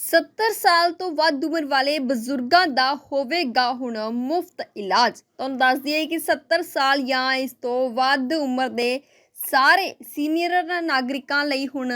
70 ਸਾਲ ਤੋਂ ਵੱਧ ਉਮਰ ਵਾਲੇ ਬਜ਼ੁਰਗਾਂ ਦਾ ਹੋਵੇਗਾ ਹੁਣ ਮੁਫਤ ਇਲਾਜ। ਤੁਹਾਨੂੰ ਦੱਸ ਦਈਏ ਕਿ 70 ਸਾਲ ਜਾਂ ਇਸ ਤੋਂ ਵੱਧ ਉਮਰ ਦੇ ਸਾਰੇ ਸੀਨੀਅਰ ਨਾਗਰਿਕਾਂ ਲਈ ਹੁਣ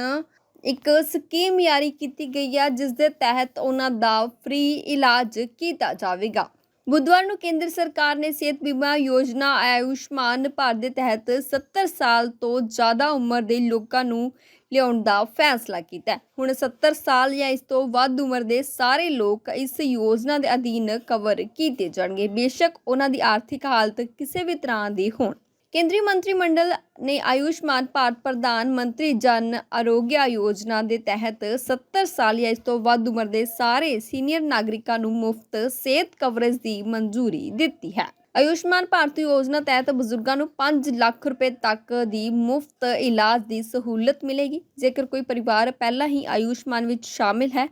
ਇੱਕ ਸਕੀਮ ਜਾਰੀ ਕੀਤੀ ਗਈ ਹੈ, ਜਿਸ ਦੇ ਤਹਿਤ ਉਹਨਾਂ ਦਾ ਫ੍ਰੀ ਇਲਾਜ ਕੀਤਾ ਜਾਵੇਗਾ। ਬੁੱਧਵਾਰ ਨੂੰ ਕੇਂਦਰ ਸਰਕਾਰ ਨੇ ਸਿਹਤ ਬੀਮਾ ਯੋਜਨਾ ਆਯੁਸ਼ਮਾਨ ਭਾਰਤ ਦੇ ਤਹਿਤ 70 ਸਾਲ ਤੋਂ ਜ਼ਿਆਦਾ ਉਮਰ ਦੇ ਲੋਕਾਂ ਨੂੰ ਲਿਆਉਣ ਦਾ ਫੈਸਲਾ ਕੀਤਾ ਹੁਣ 70 ਸਾਲ ਜਾਂ ਇਸ ਤੋਂ ਵੱਧ ਉਮਰ ਦੇ ਸਾਰੇ ਲੋਕ ਇਸ ਯੋਜਨਾ ਦੇ ਅਧੀਨ ਕਵਰ ਕੀਤੇ ਜਾਣਗੇ। ਬੇਸ਼ੱਕ ਉਹਨਾਂ ਦੀ ਆਰਥਿਕ ਹਾਲਤ ਕਿਸੇ ਵੀ ਤਰ੍ਹਾਂ ਦੀ ਹੋਣ। ਕੇਂਦਰੀ ਮੰਤਰੀ ਮੰਡਲ ਨੇ ਆਯੁਸ਼ਮਾਨ ਭਾਰਤ ਪ੍ਰਧਾਨ ਮੰਤਰੀ ਜਨ ਆਰੋਗਿਆ ਯੋਜਨਾ ਦੇ ਤਹਿਤ 70 ਸਾਲ ਜਾਂ ਇਸ ਤੋਂ ਵੱਧ ਉਮਰ ਦੇ ਸਾਰੇ ਸੀਨੀਅਰ ਨਾਗਰਿਕਾਂ ਨੂੰ ਮੁਫਤ ਸਿਹਤ ਕਵਰੇਜ ਦੀ ਮਨਜ਼ੂਰੀ ਦਿੱਤੀ ਹੈ। ਆਯੁਸ਼ਮਾਨ ਭਾਰਤ ਯੋਜਨਾ ਤਹਿਤ ਬਜ਼ੁਰਗਾਂ ਨੂੰ 5 ਲੱਖ ਰੁਪਏ ਤੱਕ ਦੀ ਮੁਫਤ ਇਲਾਜ ਦੀ ਸਹੂਲਤ ਮਿਲੇਗੀ। ਜੇਕਰ ਕੋਈ ਪਰਿਵਾਰ ਪਹਿਲਾਂ ਹੀ ਆਯੁਸ਼ਮਾਨ ਵਿੱਚ ਸ਼ਾਮਿਲ ਹੈ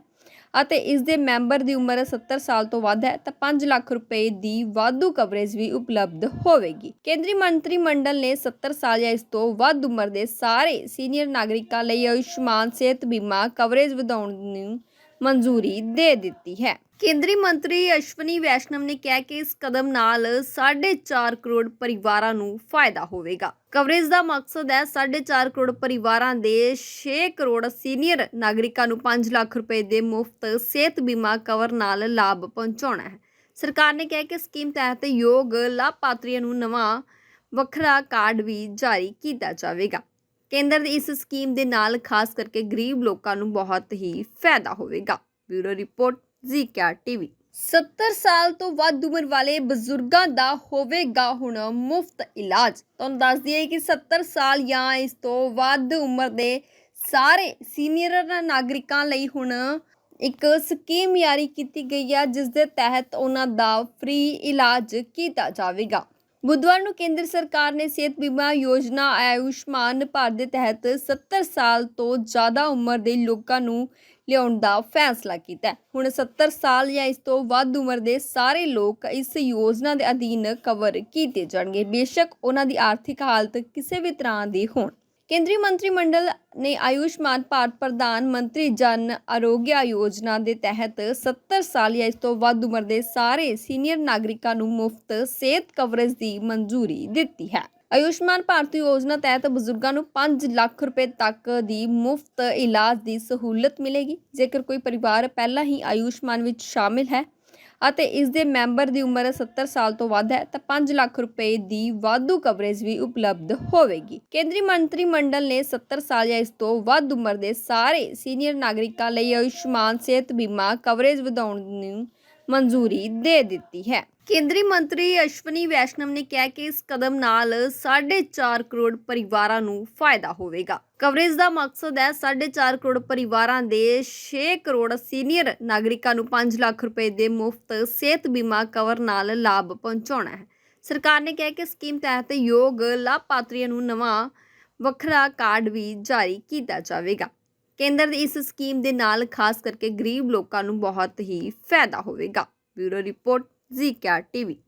ਅਤੇ ਇਸ ਦੇ ਮੈਂਬਰ ਦੀ ਉਮਰ 70 ਸਾਲ ਤੋਂ ਵੱਧ ਹੈ, ਤਾਂ 5 ਲੱਖ ਰੁਪਏ ਦੀ ਵਾਧੂ ਕਵਰੇਜ ਵੀ ਉਪਲਬਧ ਹੋਵੇਗੀ। ਕੇਂਦਰੀ ਮੰਤਰੀ ਮੰਡਲ ਨੇ 70 ਸਾਲ ਜਾਂ ਇਸ ਤੋਂ ਵੱਧ ਉਮਰ ਦੇ ਸਾਰੇ ਸੀਨੀਅਰ ਨਾਗਰਿਕਾਂ ਲਈ ਆਯੁਸ਼ਮਾਨ ਸਿਹਤ ਬੀਮਾ ਕਵਰੇਜ ਵਧਾਉਣ ਨੂੰ ਮਨਜ਼ੂਰੀ ਦੇ ਦਿੱਤੀ ਹੈ। ਕੇਂਦਰੀ ਮੰਤਰੀ ਅਸ਼ਵਨੀ ਵੈਸ਼ਨਵ ਨੇ ਕਿਹਾ ਕਿ ਇਸ ਕਦਮ ਨਾਲ 4.5 ਕਰੋੜ ਪਰਿਵਾਰਾਂ ਨੂੰ ਫਾਇਦਾ ਹੋਵੇਗਾ। ਕਵਰੇਜ ਦਾ ਮਕਸਦ ਹੈ 4.5 ਕਰੋੜ ਪਰਿਵਾਰਾਂ ਦੇ 6 ਕਰੋੜ ਸੀਨੀਅਰ ਨਾਗਰਿਕਾਂ ਨੂੰ 5 ਲੱਖ ਰੁਪਏ ਦੇ ਮੁਫਤ ਸਿਹਤ ਬੀਮਾ ਕਵਰ ਨਾਲ ਲਾਭ ਪਹੁੰਚਾਉਣਾ ਹੈ। ਸਰਕਾਰ ਨੇ ਕਿਹਾ ਕਿ ਸਕੀਮ ਤਹਿਤ ਯੋਗ ਲਾਭਪਾਤਰੀਆਂ ਨੂੰ ਨਵਾਂ ਵੱਖਰਾ ਕਾਰਡ ਵੀ ਜਾਰੀ ਕੀਤਾ ਜਾਵੇਗਾ। ਕੇਂਦਰ ਦੀ ਇਸ ਸਕੀਮ ਦੇ ਨਾਲ ਖਾਸ ਕਰਕੇ ਗਰੀਬ ਲੋਕਾਂ ਨੂੰ ਬਹੁਤ ਹੀ ਫਾਇਦਾ ਹੋਵੇਗਾ। ਬਿਊਰੋ ਰਿਪੋਰਟ, ਜੀ ਜ਼ੀਕੇਆਰ ਟੀਵੀ। 70 ਸਾਲ ਤੋਂ ਵੱਧ ਉਮਰ ਵਾਲੇ ਬਜ਼ੁਰਗਾਂ ਦਾ ਹੋਵੇਗਾ ਹੁਣ ਮੁਫਤ ਇਲਾਜ। ਤੁਹਾਨੂੰ ਦੱਸ ਦਈਏ ਕਿ 70 ਸਾਲ ਜਾਂ ਇਸ ਤੋਂ ਵੱਧ ਉਮਰ ਦੇ ਸਾਰੇ ਸੀਨੀਅਰ ਨਾਗਰਿਕਾਂ ਲਈ ਹੁਣ ਇੱਕ ਸਕੀਮ ਜਾਰੀ ਕੀਤੀ ਗਈ ਹੈ, ਜਿਸ ਦੇ ਤਹਿਤ ਉਹਨਾਂ ਦਾ ਫ੍ਰੀ ਇਲਾਜ ਕੀਤਾ ਜਾਵੇਗਾ। ਬੁੱਧਵਾਰ ਨੂੰ ਕੇਂਦਰ ਸਰਕਾਰ ਨੇ ਸਿਹਤ ਬੀਮਾ ਯੋਜਨਾ ਆਯੁਸ਼ਮਾਨ ਭਾਰਤ ਦੇ ਤਹਿਤ 70 ਸਾਲ ਤੋਂ ਜ਼ਿਆਦਾ ਉਮਰ ਦੇ ਲੋਕਾਂ ਨੂੰ ਲਿਆਉਣ ਦਾ ਫੈਸਲਾ ਕੀਤਾ ਹੈ। ਹੁਣ 70 ਸਾਲ ਜਾਂ ਇਸ ਤੋਂ ਵੱਧ ਉਮਰ ਦੇ ਸਾਰੇ ਲੋਕ ਇਸ ਯੋਜਨਾ ਦੇ ਅਧੀਨ ਕਵਰ ਕੀਤੇ ਜਾਣਗੇ ਬੇਸ਼ੱਕ ਉਹਨਾਂ ਦੀ ਆਰਥਿਕ ਹਾਲਤ ਕਿਸੇ ਵੀ ਤਰ੍ਹਾਂ ਦੀ ਹੋਣ ਕੇਂਦਰੀ ਮੰਤਰੀ ਮੰਡਲ ਨੇ ਆਯੁਸ਼ਮਾਨ ਭਾਰਤ ਪ੍ਰਧਾਨ ਮੰਤਰੀ ਜਨ ਆਰੋਗਿਆ ਯੋਜਨਾ ਦੇ ਤਹਿਤ 70 ਸਾਲ ਜਾਂ ਇਸ ਤੋਂ ਵੱਧ ਉਮਰ ਦੇ ਸਾਰੇ ਸੀਨੀਅਰ ਨਾਗਰਿਕਾਂ ਨੂੰ ਮੁਫਤ ਸਿਹਤ ਕਵਰੇਜ ਦੀ ਮਨਜ਼ੂਰੀ ਦਿੱਤੀ ਹੈ। ਆਯੁਸ਼ਮਾਨ ਭਾਰਤ ਯੋਜਨਾ ਤਹਿਤ ਬਜ਼ੁਰਗਾਂ ਨੂੰ 5 ਲੱਖ ਰੁਪਏ ਤੱਕ ਦੀ ਮੁਫਤ ਇਲਾਜ ਦੀ ਸਹੂਲਤ ਮਿਲੇਗੀ। ਜੇਕਰ ਕੋਈ ਪਰਿਵਾਰ ਪਹਿਲਾਂ ਹੀ ਆਯੁਸ਼ਮਾਨ ਵਿੱਚ ਸ਼ਾਮਿਲ ਹੈ ਅਤੇ ਇਸ ਦੇ ਮੈਂਬਰ ਦੀ ਉਮਰ 70 ਸਾਲ ਤੋਂ ਵੱਧ ਹੈ, ਤਾਂ 5 ਲੱਖ ਰੁਪਏ ਦੀ ਵਾਧੂ ਕਵਰੇਜ ਵੀ ਉਪਲਬਧ ਹੋਵੇਗੀ। ਕੇਂਦਰੀ ਮੰਤਰੀ ਮੰਡਲ ਨੇ 70 ਸਾਲ ਜਾਂ ਇਸ ਤੋਂ ਵੱਧ ਉਮਰ ਦੇ ਸਾਰੇ ਸੀਨੀਅਰ ਨਾਗਰਿਕਾਂ ਲਈ ਆਯੁਸ਼ਮਾਨ ਸਿਹਤ ਬੀਮਾ ਕਵਰੇਜ ਵਧਾਉਣ ਨੂੰ ਮਨਜ਼ੂਰੀ ਦੇ ਦਿੱਤੀ ਹੈ। ਕੇਂਦਰੀ ਮੰਤਰੀ ਅਸ਼ਵਨੀ ਵੈਸ਼ਨਵ ਨੇ ਕਿਹਾ ਕਿ ਇਸ ਕਦਮ ਨਾਲ 4.5 ਕਰੋੜ ਪਰਿਵਾਰਾਂ ਨੂੰ ਫਾਇਦਾ ਹੋਵੇਗਾ। ਕਵਰੇਜ ਦਾ ਮਕਸਦ ਹੈ 4.5 ਕਰੋੜ ਪਰਿਵਾਰਾਂ ਦੇ 6 ਕਰੋੜ ਸੀਨੀਅਰ ਨਾਗਰਿਕਾਂ ਨੂੰ 5 ਲੱਖ ਰੁਪਏ ਦੇ ਮੁਫਤ ਸਿਹਤ ਬੀਮਾ ਕਵਰ ਨਾਲ ਲਾਭ ਪਹੁੰਚਾਉਣਾ ਹੈ। ਸਰਕਾਰ ਨੇ ਕਿਹਾ ਕਿ ਸਕੀਮ ਤਹਿਤ ਯੋਗ ਲਾਭਪਾਤਰੀਆਂ ਨੂੰ ਨਵਾਂ ਵੱਖਰਾ ਕਾਰਡ ਵੀ ਜਾਰੀ ਕੀਤਾ ਜਾਵੇਗਾ। ਕੇਂਦਰ ਦੀ ਇਸ ਸਕੀਮ ਦੇ ਨਾਲ ਖਾਸ ਕਰਕੇ ਗਰੀਬ ਲੋਕਾਂ ਨੂੰ ਬਹੁਤ ਹੀ ਫਾਇਦਾ ਹੋਵੇਗਾ। Bureau report, Z ZKR TV.